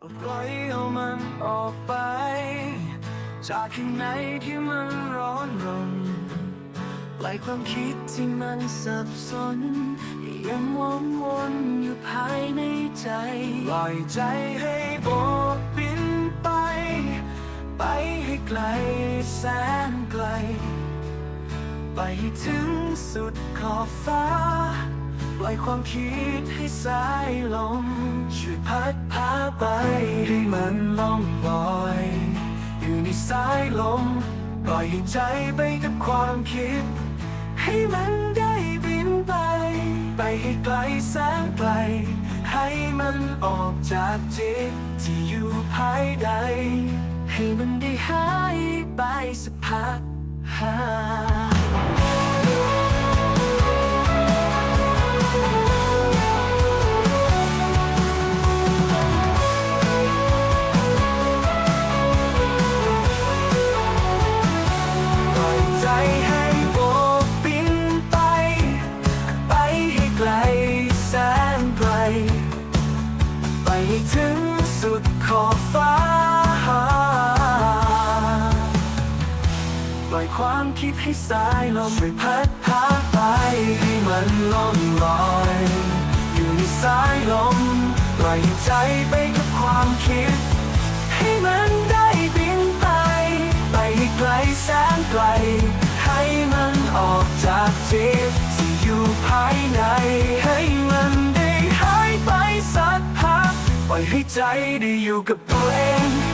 ปล่อยเอามันออกไป จากข้างในที่มันร้อนรนปล่อยความคิดที่มันสับสนยังวนวนอยู่ภายในใจ ปล่อยใจให้โบกบินไป ไปให้ไกลแสนไกล ไปถึงสุดขอบฟ้า ปล่อยความคิดให้สายลมช่วยพัดพาไปให้มันล่องลอย อยู่ในสายลม ปล่อยใจไปกับความคิด ให้มันได้บินไป ไปให้ไกลแสนไกล ให้มันออกจากจิตที่อยู่ภายในให้มันได้หายไปสักพักหา สุดขอบฟ้า ปล่อยความคิดให้สายลมไปพัดพาไปให้มันล่องลอย อยู่ในสายลม ปล่อยให้ใจไปกับความคิด ให้มันได้บินไป ไปให้ไกลแสนไกล ให้มันออกจากจิตที่อยู่ภาย ให้ใจได้อยู่กับตัวเอง